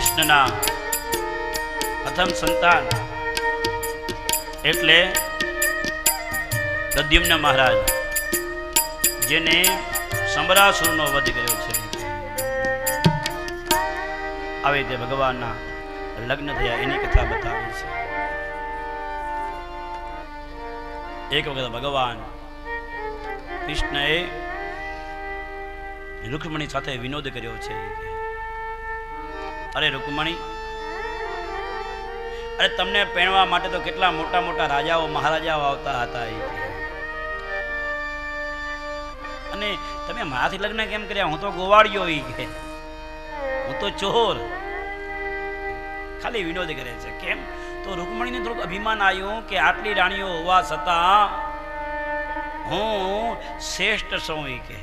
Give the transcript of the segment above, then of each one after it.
કૃષ્ણના પ્રથમ સંતાન એટલે પ્રદ્યુમ્ન મહારાજ, જેને સમરાસુરનો વધ કર્યો છે. આવી રીતે ભગવાનના લગ્ન થયા, એની કથા બતાવી છે. એક વખત ભગવાન કૃષ્ણએ રૂક્ષ્મણી સાથે વિનોદ કર્યો છે. અરે રૂકમણી. અરે તમને પહેણવા માટે તો કેટલા મોટા મોટા રાજાઓ, મહારાજાઓ આવતા હતા એ. અને તમે મારાથી લગ્ન કેમ કર્યા? હું તો ગોવાળિયો ઈ કે. હું તો ચોર. ખાલી વિનોદ કરે છે. કેમ? તો રૂકમણીને થોડુંક અભિમાન આવ્યું કે આટલી રાણીઓ હોવા છતાં હું શ્રેષ્ઠ છું કે.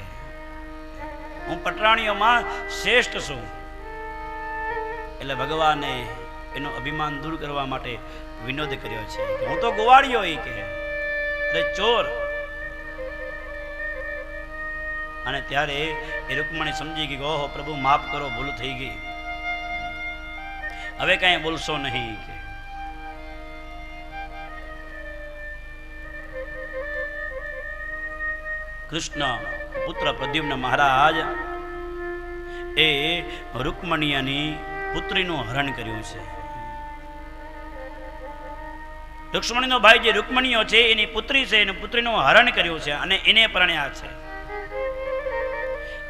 હું પટરાણીઓમાં શ્રેષ્ઠ છું. એટલે ભગવાને એનું અભિમાન દૂર કરવા માટે વિનોદ કર્યો છે. હું તો ગોવાળિયો એ કહે એટલે ચોર. અને ત્યારે એ રૂકમણી સમજી ગઈ ઓહો, પ્રભુ માફ કરો, ભૂલ થઈ ગઈ. હવે કાંઈ બોલશો નહીં કે. કૃષ્ણ પુત્ર પ્રદ્યુમ્ન મહારાજ એ રૂકમણીયાની પુત્રીનું હરણ કર્યું છે. રૂક્ષ્મણીનો ભાઈ જે રુક્મણીઓ છે, એની પુત્રી છે, એની પુત્રીનું હરણ કર્યું છે અને એને પરણ્યા છે.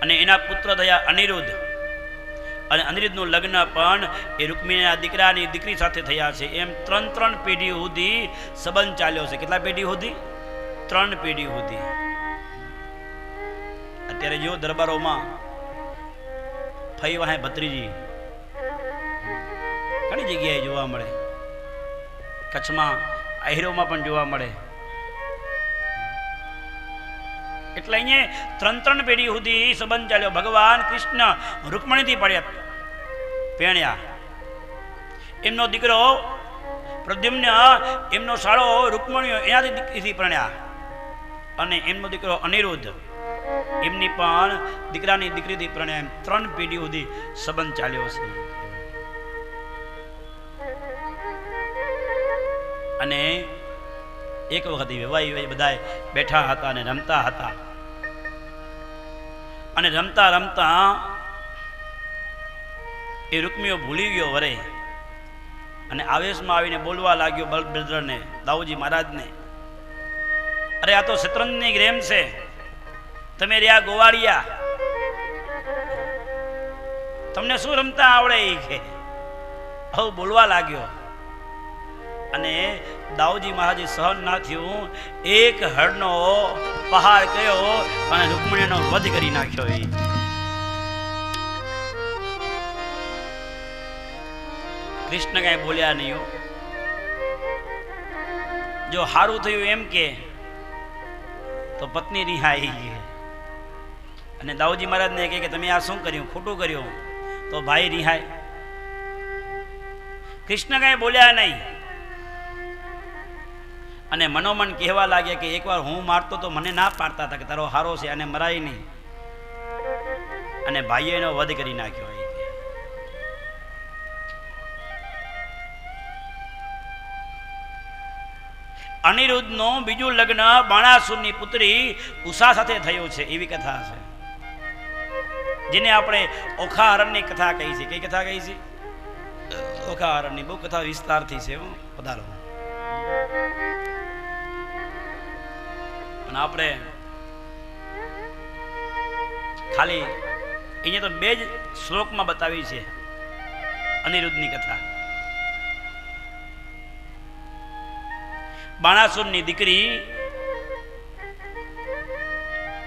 અને એના પુત્ર થયા અનિરુદ્ધ. અને અનિરુદ્ધનું લગ્ન પણ એ રુક્મિણીના દીકરાની દીકરી સાથે થયા છે. એમ ત્રણ ત્રણ પેઢી સુધી સંબંધ ચાલ્યો છે. કેટલા પેઢી સુધી? ત્રણ પેઢી સુધી. અત્યારે જો દરબારોમાં ફઈ વાહે ભત્રીજી ઘણી જગ્યાએ જોવા મળે. કચ્છમાં, આહિરોમાં પણ જોવા મળે. એટલે અહીંયા ત્રણ ત્રણ પેઢી સુધી સંબંધ ચાલ્યો. ભગવાન કૃષ્ણ રૂકમણીથી પડ્યા પેણ્યા એમનો દીકરો પ્રદ્યુમ્ન, એમનો સાળો રૂકમણીઓ એનાથી પરણ્યા. અને એમનો દીકરો અનિરુદ્ધ, એમની પણ દીકરાની દીકરીથી પ્રણય. ત્રણ પેઢી સુધી સંબંધ ચાલ્યો છે. અને એક વખત વેવાઈ બધા બેઠા હતા અને રમતા હતા. અને રમતા રમતા એ રૂકમીઓ ભૂલી ગયો વરે. અને આવેશમાં આવીને બોલવા લાગ્યો બલભદ્રને દાઉજી મહારાજને, અરે આ તો શતરંજની ગેમ છે. તમે રહ્યા ગોવાળિયા. તમને શું રમતા આવડે એ કે? હવે બોલવા લાગ્યો. અને દાઉજી મહારાજે સહન ના થયું. એક હળનો પહાડ કયો અને રૂકમણીનો વધ કરી નાખ્યો એ કૃષ્ણ કાંઈ બોલ્યા નહીં જો સારું થયું એમ કે, તો પત્ની રિહાઈ ગઈ અને દાઉજી મહારાજને કહે કે, તમે આ શું કર્યું? ખોટું કર્યું? તો ભાઈ રિહાય કૃષ્ણ કાંઈ બોલ્યા નહીં. અને મનોમન કહેવા લાગ્યા કે એકવાર હું મારતો તો મને ના પાડતા હતા કે તારો હારો છે અને મરાય નહીં. અને ભાઈએ એનો વધ કરી નાખ્યો અનિરુદ્ધનું બીજું લગ્ન બાણાસુરની પુત્રી ઉષા સાથે થયું છે, એવી કથા છે. જેને આપણે ઓખા હરણની કથા કહી છે. કઈ કથા કહી છે? ઓખા હરણની બહુ કથા વિસ્તારથી છે હું, વધારો. આપણે ખાલી અહીંયા તો બે જ શ્લોકમાં બતાવી છે અનિરુદ્ધની કથા. બાણાસુરની દીકરી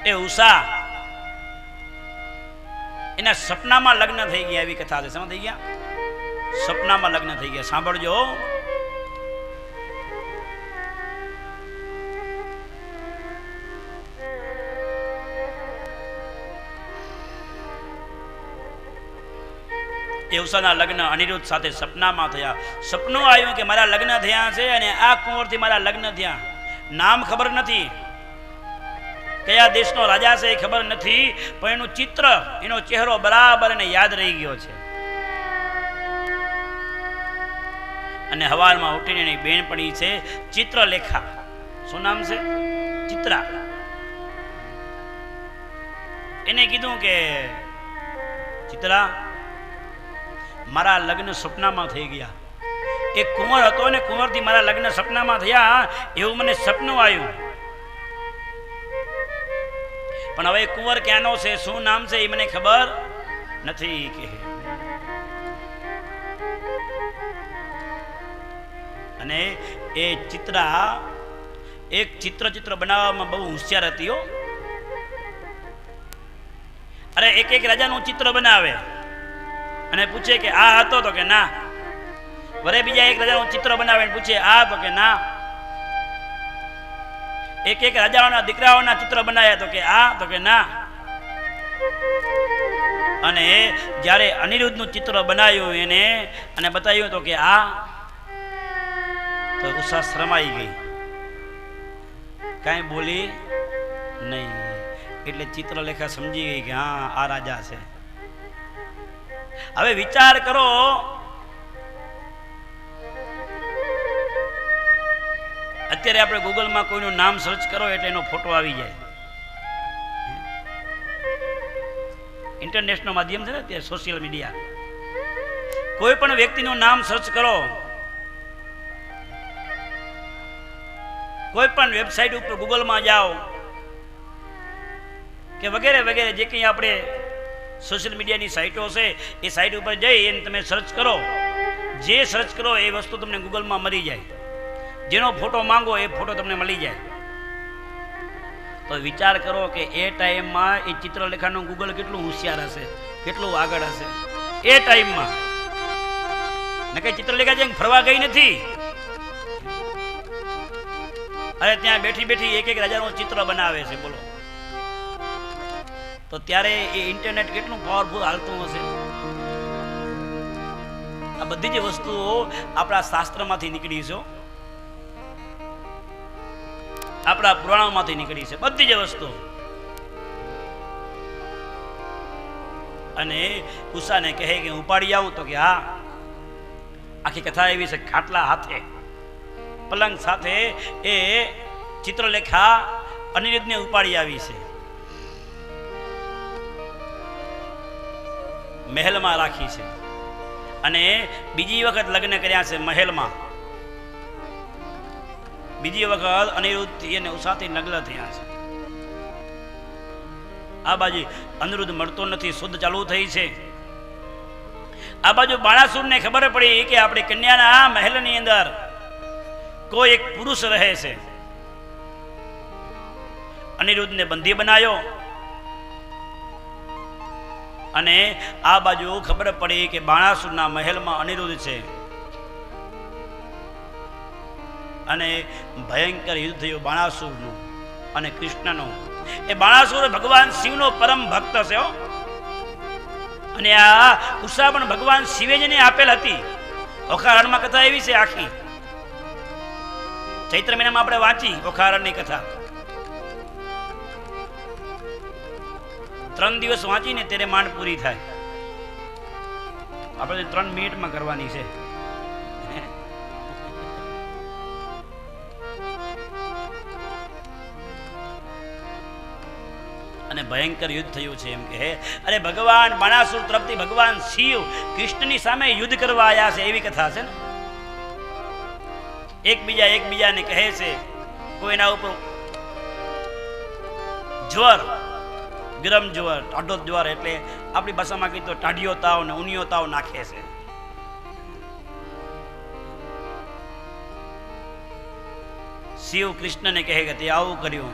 એ ઉષા એના સપનામાં લગ્ન થઈ ગયા એવી કથા છે. સમજ થઈ ગયા? સપનામાં લગ્ન થઈ ગયા. સાંભળજો. એ ઉષાના લગ્ન અનિરુદ્ધ સાથે સપનામાં થયા. સપનું આવ્યું કે મારા લગ્ન થયા છે અને આ કુંવરથી મારા લગ્ન થયા. નામ ખબર નથી. કયા દેશનો રાજા છે એ ખબર નથી, પણ એનું ચિત્ર, એનો ચહેરો બરાબર એને યાદ રહી ગયો છે. અને હવારમાં ઉઠીને એની બેનપણી છે, ચિત્રલેખા. શું નામ છે? ચિત્રા. એને કીધું કે, ચિત્રા મારા લગ્ન સપનામાં થઈ ગયા. એ કુંવર હતો ને કુંવરથી મારા લગ્ન સપનામાં થયા, એવું મને સપનું આવ્યું. પણ હવે કુંવર ક્યાંનો છે, શું નામ છે એ મને ખબર નથી કે. અને એ ચિત્રા, એક ચિત્ર ચિત્ર બનાવવામાં બહુ હોશિયાર હતી અરે એક એક રાજાનું ચિત્ર બનાવે. અને પૂછે કે આ હતો તો કે ના. વરે બીજા એક રાજાનું ચિત્ર બનાવે પૂછે, આ તો કે ના. એક એક રાજાઓના દીકરાઓના ચિત્ર બનાવ્યા તો કે આ તો કે ના. અને જ્યારે અનિરુદ્ધનું ચિત્ર બનાવ્યું એને અને બતાવ્યું તો કે આ, તો ઉષા શરમાઈ ગઈ. કાંઈ બોલી નહીં. એટલે ચિત્રલેખા સમજી ગઈ કે હા, આ રાજા છે. હવે વિચાર કરો. અત્યારે આપણે ગૂગલમાં કોઈનું નામ સર્ચ કરો એટલે એનો ફોટો આવી જાય. ઇન્ટરનેશનલ માધ્યમ છે ને અત્યારે સોશિયલ મીડિયા કોઈ પણ વ્યક્તિનું નામ સર્ચ કરો. કોઈ પણ વેબસાઇટ ઉપર ગૂગલમાં જાઓ. કે વગેરે વગેરે જે કંઈ આપણે સોશિયલ મીડિયાની સાઇટો છે એ સાઇટ ઉપર જઈ અને તમે સર્ચ કરો. જે સર્ચ કરો, એ વસ્તુ તમને ગૂગલમાં મળી જાય. જેનો ફોટો માંગો, એ ફોટો તમને મળી જાય. તો વિચાર કરો કે એ ટાઈમમાં એ ચિત્રલેખાનું ગૂગલ કેટલું હોશિયાર હશે, કેટલું આગળ હશે. એ ટાઈમમાં. ને કઈ ચિત્રલેખા જેમ ફરવા ગઈ નથી. અરે ત્યાં બેઠી બેઠી એક એક રાજાનું ચિત્ર બનાવે છે, બોલો. તો ત્યારે એ ઇન્ટરનેટ કેટલું પાવરફુલ હાલતું હશે? આ બધી જ વસ્તુઓ આપણા શાસ્ત્રમાંથી નીકળી છે આપણા પુરાણોમાંથી નીકળી છે, બધી જ વસ્તુ અને ઉષાને કહે કે ઉપાડી આવું તો કે, હા. આખી કથા એવી છે, ખાટલા હાથે, પલંગ સાથે એ ચિત્રલેખા અનિરુદ્ધને ઉપાડી આવી છે. મહેલમાં રાખી છે. અને બીજી વખત લગ્ન કર્યા છે મહેલમાં. બીજી વખત અનિરુદ્ધ અને ઉષાથી નગ્ન થયા છે. આ બાજુ અનિરુદ્ધ મળતો નથી, શુદ્ધ ચાલુ થઈ છે. આ બાજુ બાણાસુરને ખબર પડી કે આપણી કન્યાના મહેલની અંદર કોઈ એક પુરુષ રહે છે. અનિરુદ્ધને બંધી બનાવ્યો. અને આ બાજુ ખબર પડી કે બાણાસુરના મહેલમાં અનિરુદ્ધ છે. અને ભયંકર યુદ્ધ થયું બાણાસુરનું અને કૃષ્ણનું. એ બાણાસુર ભગવાન શિવનો પરમ ભક્ત છે અને આ ઉષા પણ ભગવાન શિવે જ આપેલ હતી. ઓખારણમાં કથા એવી છે આખી. ચૈત્ર મહિનામાં આપણે વાંચી ઓખારણની કથા. ત્રણ દિવસ વાંચીને ત્યારે માંડ પૂરી થાય. આપણે ત્રણ મિનિટમાં કરવાની છે. અને ભયંકર યુદ્ધ થયું છે એમ કે અરે ભગવાન, બાણાસુર તરફથી ભગવાન શિવ કૃષ્ણની સામે યુદ્ધ કરવા આવ્યા છે, એવી કથા છે ને? એકબીજા એકબીજાને કહે છે, કોઈના ઉપર જ્વર ગરમ જ્વર ટાઢો જ્વર એટલે આપણી ભાષામાં કહીએ તો ટાઢિયો તાવ ને ઉનિયો તાવ નાખે છે. શિવ કૃષ્ણને કહે કે તે આવું કર્યું.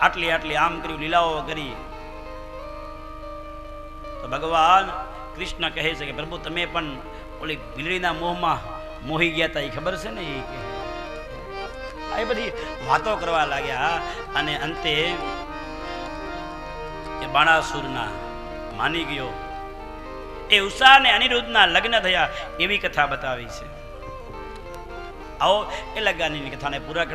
આટલી આટલી આમ કર્યું, લીલાઓ કરી. તો ભગવાન કૃષ્ણ કહે છે કે પ્રભુ તમે પણ ઓલી ભીલડીના મોહમાં મોહી ગયા હતા એ ખબર છે ને એ બધી વાતો કરવા લાગ્યા. અને અંતે એ બાણાસુરના માની ગયો એ ઉષા અને અનિરુદ્ધના લગ્ન થયા એવી કથા બતાવી છે. આવો એ લગ્નની કથાને પૂરા કરતા